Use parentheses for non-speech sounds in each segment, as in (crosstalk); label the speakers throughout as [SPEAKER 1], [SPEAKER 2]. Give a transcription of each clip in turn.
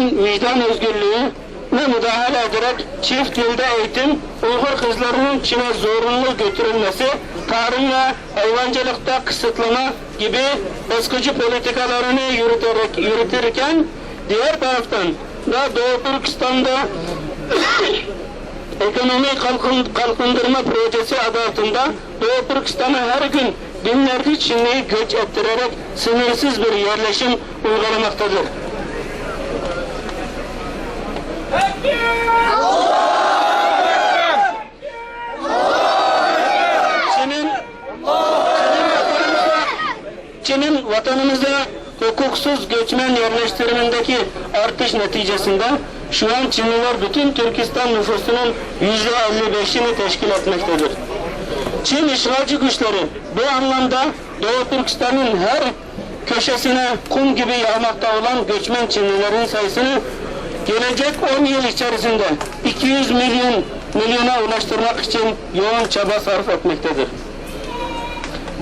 [SPEAKER 1] kişinin vicdan özgürlüğü ve müdahale ederek çift dilde eğitim, Uygur kızlarının Çin'e zorunlu götürülmesi, tarım ve hayvancılıkta kısıtlama gibi baskıcı politikalarını yürüterek, yürütürken diğer taraftan da Doğu Türkistan'da (coughs) Ekonomi kalkın, kalkındırma projesi adı altında Doğu Türkistan'a her gün binlerce Çinliyi göç ettirerek sınırsız bir yerleşim uygulamaktadır. Çin'in Çin'in vatanımıza hukuksuz göçmen yerleştirmendeki artış neticesinde şu an Çinliler bütün Türkistan nüfusunun yüzde 55'ini teşkil etmektedir. Çin işgalci güçleri bu anlamda Doğu Türkistan'ın her köşesine kum gibi yağmakta olan göçmen Çinlilerin sayısını gelecek 10 yıl içerisinde 200 milyon milyona ulaştırmak için yoğun çaba sarf etmektedir.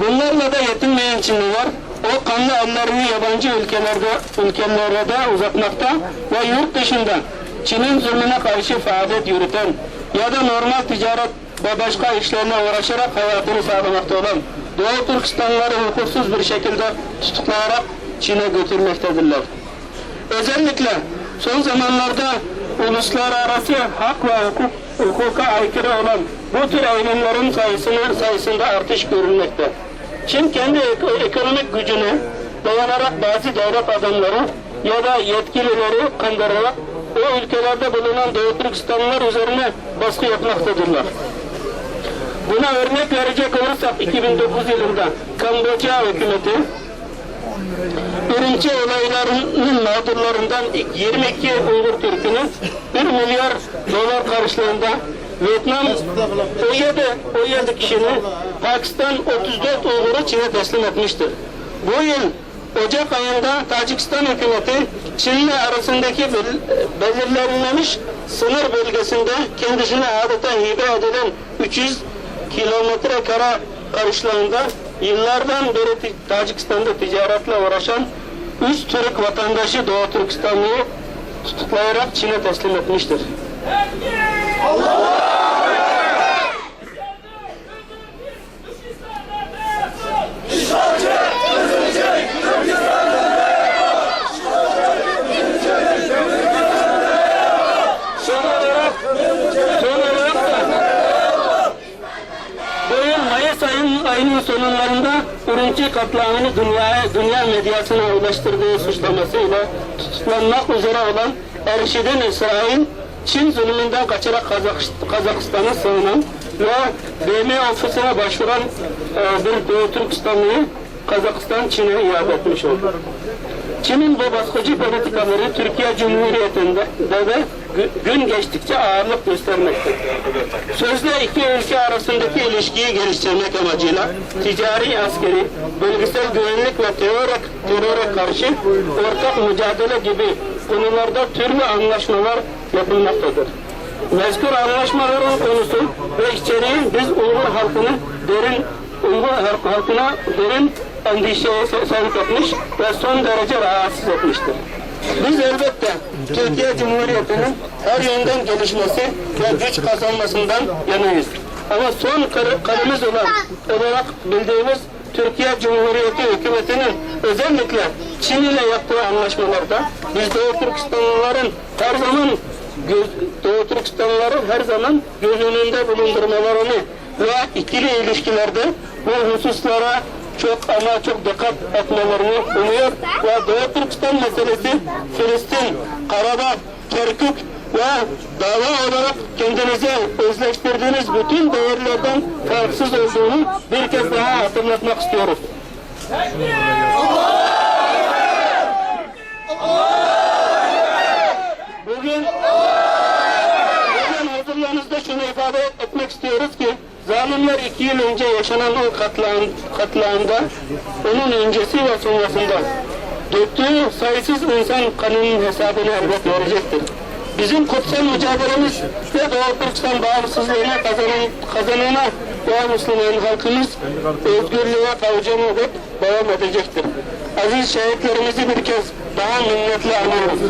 [SPEAKER 1] Bunlarla da yetinmeyen Çinliler o kanlı ellerini yabancı ülkelerde ülkelere de uzatmakta ve yurt dışında Çin'in zulmüne karşı faaliyet yürüten ya da normal ticaret ve başka işlerle uğraşarak hayatını sağlamakta olan Doğu Türkistanlıları hukuksuz bir şekilde tutuklayarak Çin'e götürmektedirler. Özellikle son zamanlarda uluslararası hak ve hukuk, hukuka aykırı olan bu tür eylemlerin sayısını, sayısında artış görülmekte. Çin kendi ek- ekonomik gücüne dayanarak bazı devlet adamları ya da yetkilileri kandırarak o ülkelerde bulunan Doğu Türkistanlılar üzerine baskı yapmaktadırlar. Buna örnek verecek olursak 2009 yılında Kamboçya hükümeti birinci olaylarının mağdurlarından 22 Uygur Türk'ünü 1 milyar dolar karşılığında Vietnam 17, 17 kişinin Pakistan 34 Uygur'u Çin'e teslim etmiştir. Bu yıl Ocak ayında Tacikistan hükümeti Çin'le arasındaki bel- belirlenmemiş sınır bölgesinde kendisine adeta hibe edilen 300 kilometre kara karşılığında yıllardan beri Tacikistan'da ticaretle uğraşan üç Türk vatandaşı Doğu Türkistanlı'yı tutuklayarak Çin'e teslim etmiştir. Son olarak, son olarak da bu yıl Mayıs ayın, ayının sonlarında Urumçi katliamını dünyaya, dünya medyasına ulaştırdığı suçlamasıyla tutuklanmak üzere olan Erşid'in İsrail, Çin zulmünden kaçarak Kazak- Kazakistan'a sığınan ve BM ofisine başvuran e, bir Doğu Türkistanlıyı Kazakistan Çin'e iade etmiş oldu. Çin'in bu baskıcı politikaları Türkiye Cumhuriyeti'nde de, de gün geçtikçe ağırlık göstermekte. Sözde iki ülke arasındaki ilişkiyi geliştirmek amacıyla ticari, askeri, bölgesel güvenlik ve teröre, teröre karşı ortak mücadele gibi konularda türlü anlaşmalar yapılmaktadır. Mezkur anlaşmaların konusu ve içeriği biz Uygur halkını derin Uygur halk- halkına derin endişeye se- sevk etmiş ve son derece rahatsız etmiştir. Biz elbette Türkiye Cumhuriyeti'nin her yönden gelişmesi ve güç kazanmasından yanayız. Ama son kar- olan olarak bildiğimiz Türkiye Cumhuriyeti hükümetinin özellikle Çin ile yaptığı anlaşmalarda biz Doğu Türkistanlıların her zaman göz, Doğu Türkistanlıları her zaman göz önünde bulundurmalarını ve ikili ilişkilerde bu hususlara çok ama çok dikkat etmelerini umuyor ve Doğu Türkistan meselesi Filistin, Karabağ, Kerkük ve dava olarak kendinize özleştirdiğiniz bütün değerlerden farksız olduğunu bir kez daha hatırlatmak istiyoruz. Bugün Bugün hazırlığınızda şunu ifade etmek istiyoruz ki zalimler iki yıl önce yaşanan o katliam, katliamda onun öncesi ve sonrasında döktüğü sayısız insan kanının hesabını elbet verecektir. Bizim kutsal mücadelemiz ve Doğu Türkistan bağımsızlığına kazanan, kazanana ve Müslüman halkımız özgürlüğe kavuşana dek devam edecektir. Aziz şehitlerimizi bir kez daha minnetle anıyoruz.